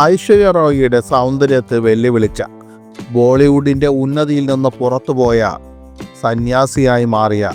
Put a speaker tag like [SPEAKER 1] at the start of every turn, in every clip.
[SPEAKER 1] ഐശ്വര്യ റോയിയുടെ സൗന്ദര്യത്തെ വെല്ലുവിളിച്ച ബോളിവുഡിന്റെ ഉന്നതിയിൽ നിന്ന് പുറത്തുപോയ സന്യാസിയായി മാറിയ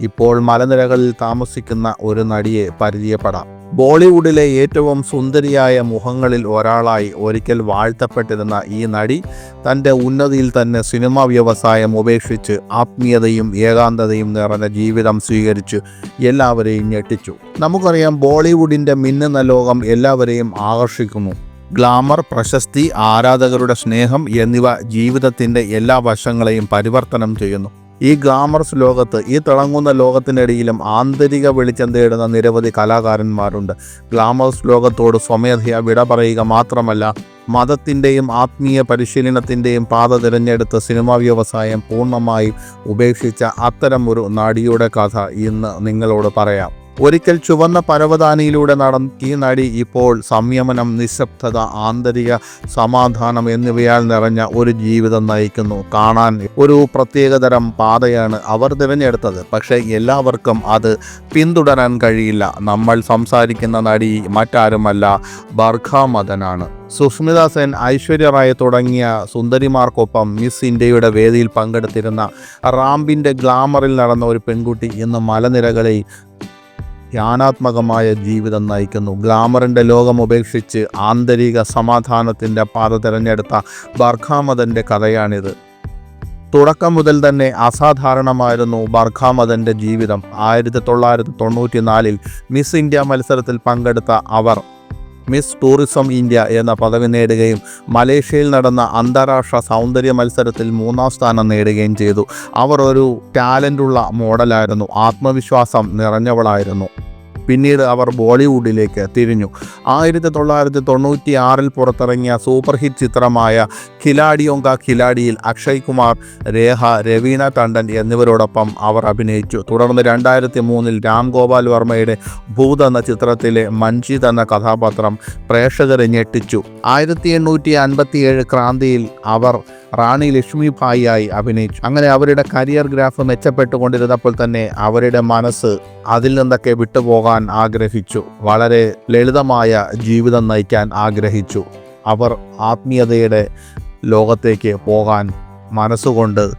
[SPEAKER 1] ഇപ്പോൾ മലനിരകളിൽ താമസിക്കുന്ന ഒരു നടിയെ പരിചയപ്പെടാം. ബോളിവുഡിലെ ഏറ്റവും സുന്ദരിയായ മുഖങ്ങളിൽ ഒരാളായി ഒരിക്കൽ വാഴ്ത്തപ്പെട്ടിരുന്ന ഈ നടി തന്റെ ഉന്നതിയിൽ തന്നെ സിനിമാ വ്യവസായം ഉപേക്ഷിച്ച് ആത്മീയതയും ഏകാന്തതയും നിറഞ്ഞ ജീവിതം സ്വീകരിച്ച് എല്ലാവരെയും ഞെട്ടിച്ചു. നമുക്കറിയാം ബോളിവുഡിന്റെ മിന്നുന്ന ലോകം എല്ലാവരെയും ആകർഷിക്കുന്നു. ഗ്ലാമർ പ്രശസ്തി ആരാധകരുടെ സ്നേഹം എന്നിവ ജീവിതത്തിന്റെ എല്ലാ വശങ്ങളെയും പരിവർത്തനം ചെയ്യുന്നു. ഈ ഗ്ലാമർസ് ലോകത്ത് ഈ തിളങ്ങുന്ന ലോകത്തിനിടയിലും ആന്തരിക വെളിച്ചം തേടുന്ന നിരവധി കലാകാരന്മാരുണ്ട്. ഗ്ലാമർസ് ലോകത്തോട് സ്വമേധയാ വിട പറയുക മാത്രമല്ല മതത്തിന്റെയും ആത്മീയ പരിശീലനത്തിന്റെയും പാത തിരഞ്ഞെടുത്ത് സിനിമാ വ്യവസായം പൂർണമായും ഉപേക്ഷിച്ച അത്തരം ഒരു നടിയുടെ കഥ ഇന്ന് നിങ്ങളോട് പറയാം. ഒരിക്കൽ ചുവന്ന പരവതാനിയിലൂടെ നടന്ന ഈ നടി ഇപ്പോൾ സംയമനം നിശബ്ദത ആന്തരിക സമാധാനം എന്നിവയാൽ നിറഞ്ഞ ഒരു ജീവിതം നയിക്കുന്നു. കാണാൻ ഒരു പ്രത്യേകതരം പാതയാണ് അവർ തിരഞ്ഞെടുത്തത്. പക്ഷേ എല്ലാവർക്കും അത് പിന്തുടരാൻ കഴിയില്ല. നമ്മൾ സംസാരിക്കുന്ന നടി മറ്റാരുമല്ല ബർഖ മദനാണ്. സുസ്മിത സെൻ ഐശ്വര്യ റായ് തുടങ്ങിയ സുന്ദരിമാർക്കൊപ്പം മിസ് ഇന്ത്യയുടെ വേദിയിൽ പങ്കെടുത്തിരുന്ന റാംബിന്റെ ഗ്ലാമറിൽ നടന്ന ഒരു പെൺകുട്ടി ഇന്ന് മലനിരകളിൽ ധ്യാനാത്മകമായ ജീവിതം നയിക്കുന്നു. ഗ്ലാമറിന്റെ ലോകം ഉപേക്ഷിച്ച് ആന്തരിക സമാധാനത്തിന്റെ പാത തിരഞ്ഞെടുത്ത ബർഖാമതന്റെ കഥയാണിത്. തുടക്കം മുതൽ തന്നെ അസാധാരണമായിരുന്നു ബർഖാമതന്റെ ജീവിതം. ആയിരത്തി തൊള്ളായിരത്തി തൊണ്ണൂറ്റി നാലിൽ മിസ് ഇന്ത്യ മത്സരത്തിൽ പങ്കെടുത്ത അവർ മിസ് ടൂറിസം ഇന്ത്യ എന്ന പദവി നേടുകയും മലേഷ്യയിൽ നടന്ന അന്താരാഷ്ട്ര സൗന്ദര്യ മത്സരത്തിൽ മൂന്നാം സ്ഥാനം നേടുകയും ചെയ്തു. അവർ ഒരു ടാലന്റുള്ള മോഡലായിരുന്നു. ആത്മവിശ്വാസം നിറഞ്ഞവളായിരുന്നു. പിന്നീട് അവർ ബോളിവുഡിലേക്ക് തിരിഞ്ഞു. ആയിരത്തി തൊള്ളായിരത്തി തൊണ്ണൂറ്റി ആറിൽ പുറത്തിറങ്ങിയ സൂപ്പർ ഹിറ്റ് ചിത്രമായ ഖിലാഡിയോങ്ക ഖിലാഡിയിൽ അക്ഷയ് കുമാർ രേഹ രവീണ ടണ്ടൻ എന്നിവരോടൊപ്പം അവർ അഭിനയിച്ചു. തുടർന്ന് രണ്ടായിരത്തി മൂന്നിൽ രാം ഗോപാൽ വർമ്മയുടെ ഭൂത് എന്ന ചിത്രത്തിലെ മഞ്ജിത് എന്ന കഥാപാത്രം പ്രേക്ഷകരെ ഞെട്ടിച്ചു. ആയിരത്തി എണ്ണൂറ്റി അൻപത്തിയേഴ് ക്രാന്തിയിൽ അവർ റാണി ലക്ഷ്മി ലക്ഷ്മിഭായിയായി അഭിനയിച്ചു. അങ്ങനെ അവരുടെ കരിയർ ഗ്രാഫ് മെച്ചപ്പെട്ടുകൊണ്ടിരുന്നപ്പോൾ തന്നെ അവരുടെ മനസ്സ് അതിൽ നിന്നൊക്കെ വിട്ടുപോകാൻ ആഗ്രഹിച്ചു. വളരെ ലളിതമായ ജീവിതം നയിക്കാൻ ആഗ്രഹിച്ചു. അവർ ആത്മീയതയുടെ ലോകത്തേക്ക് പോകാൻ മനസ്സുകൊണ്ട്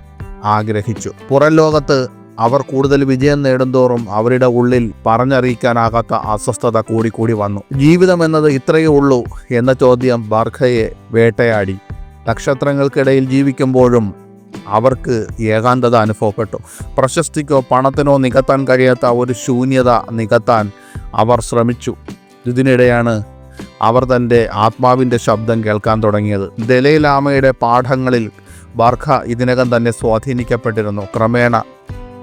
[SPEAKER 1] ആഗ്രഹിച്ചു. പുറം ലോകത്ത് അവർ കൂടുതൽ വിജയം നേടുന്തോറും അവരുടെ ഉള്ളിൽ പറഞ്ഞറിയിക്കാനാകാത്ത അസ്വസ്ഥത കൂടിക്കൂടി വന്നു. ജീവിതം എന്നത് ഇത്രയേ ഉള്ളൂ എന്ന ചോദ്യം ബർഖയെ വേട്ടയാടി. നക്ഷത്രങ്ങൾക്കിടയിൽ ജീവിക്കുമ്പോഴും അവർക്ക് ഏകാന്തത അനുഭവപ്പെട്ടു. പ്രശസ്തിക്കോ പണത്തിനോ നികത്താൻ കഴിയാത്ത ഒരു ശൂന്യത നികത്താൻ അവർ ശ്രമിച്ചു. ഇതിനിടെയാണ് അവർ തന്റെ ആത്മാവിന്റെ ശബ്ദം കേൾക്കാൻ തുടങ്ങിയത്. ദലൈലാമയുടെ പാഠങ്ങളിൽ ബർഖ ഇതിനകം തന്നെ സ്വാധീനിക്കപ്പെട്ടിരുന്നു. ക്രമേണ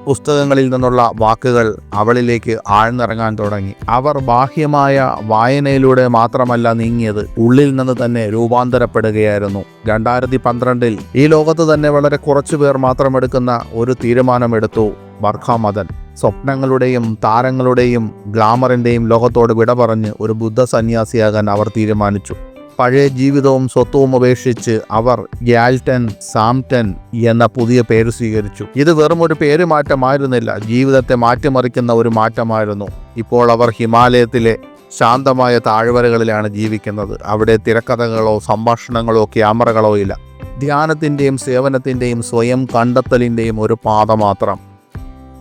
[SPEAKER 1] പുസ്തകങ്ങളിൽ നിന്നുള്ള വാക്കുകൾ അവളിലേക്ക് ആഴ്ന്നിറങ്ങാൻ തുടങ്ങി. അവർ ബാഹ്യമായ വായനയിലൂടെ മാത്രമല്ല നീങ്ങിയത് ഉള്ളിൽ നിന്ന് തന്നെ രൂപാന്തരപ്പെടുകയായിരുന്നു. രണ്ടായിരത്തി പന്ത്രണ്ടിൽ ഈ ലോകത്ത് തന്നെ വളരെ കുറച്ചു പേർ മാത്രം എടുക്കുന്ന ഒരു തീരുമാനമെടുത്തു ബർഖ മദൻ. സ്വപ്നങ്ങളുടെയും താരങ്ങളുടെയും ഗ്ലാമറിന്റെയും ലോകത്തോട് വിട പറഞ്ഞ് ഒരു ബുദ്ധ സന്യാസിയാകാൻ അവർ തീരുമാനിച്ചു. പഴയ ജീവിതവും സ്വത്വവും ഉപേക്ഷിച്ച് അവർ ഗ്യാൽട്ടൻ സാംറ്റൻ എന്ന പുതിയ പേര് സ്വീകരിച്ചു. ഇത് വെറും ഒരു പേര് മാറ്റമായിരുന്നില്ല. ജീവിതത്തെ മാറ്റിമറിക്കുന്ന ഒരു മാറ്റമായിരുന്നു. ഇപ്പോൾ അവർ ഹിമാലയത്തിലെ ശാന്തമായ താഴ്വരകളിലാണ് ജീവിക്കുന്നത്. അവിടെ തിരക്കഥകളോ സംഭാഷണങ്ങളോ ക്യാമറകളോ ഇല്ല. ധ്യാനത്തിന്റെയും സേവനത്തിന്റെയും സ്വയം കണ്ടെത്തലിന്റെയും ഒരു പാത മാത്രം.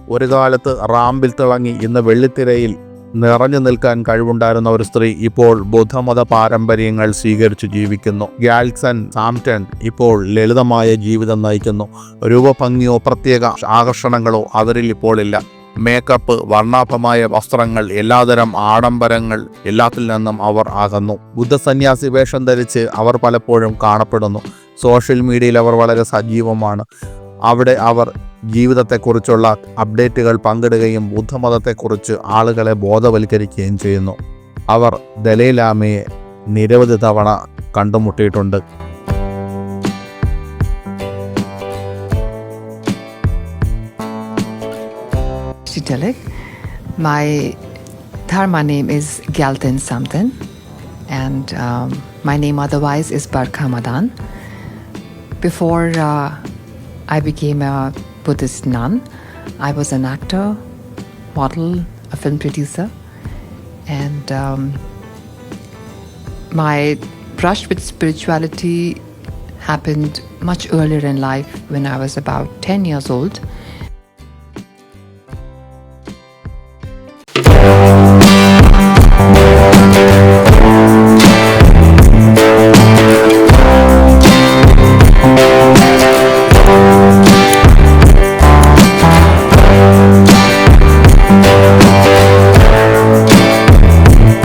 [SPEAKER 1] ഒരു കാലത്ത് റാമ്പിൽ തിളങ്ങി ഇന്ന് വെള്ളിത്തിരയിൽ നിറഞ്ഞു നിൽക്കാൻ കഴിവുണ്ടായിരുന്ന ഒരു സ്ത്രീ ഇപ്പോൾ ബുദ്ധമത പാരമ്പര്യങ്ങൾ സ്വീകരിച്ച് ജീവിക്കുന്നു. ഗ്യാൽസൺ സാംറ്റൺ ഇപ്പോൾ ലളിതമായ ജീവിതം നയിക്കുന്നു. രൂപഭംഗിയോ പ്രത്യേക ആകർഷണങ്ങളോ അവരിൽ ഇപ്പോൾ ഇല്ല. മേക്കപ്പ് വർണാഭമായ വസ്ത്രങ്ങൾ എല്ലാതരം ആഡംബരങ്ങൾ എല്ലാത്തിൽ നിന്നും അവർ അകന്നു. ബുദ്ധസന്യാസി വേഷം ധരിച്ച് അവർ പലപ്പോഴും കാണപ്പെടുന്നു. സോഷ്യൽ മീഡിയയിൽ അവർ വളരെ സജീവമാണ്. അവിടെ അവർ ജീവിതത്തെക്കുറിച്ചുള്ള അപ്ഡേറ്റുകൾ പങ്കിടുകയും ബുദ്ധമതത്തെക്കുറിച്ച് ആളുകളെ ബോധവൽക്കരിക്കുകയും ചെയ്യുന്നു അവർ ദലൈലാമയെ നിരവധി തവണ കണ്ടുമുട്ടിയിട്ടുണ്ട്
[SPEAKER 2] Shitalik. My Dharma name is Gyalten Samten, and um, my name otherwise is Barkhamadan. Before uh, I became a Buddhist nun, I was an actor, model, a film producer, and um, my brush with spirituality happened much earlier in life when I was about 10 years old.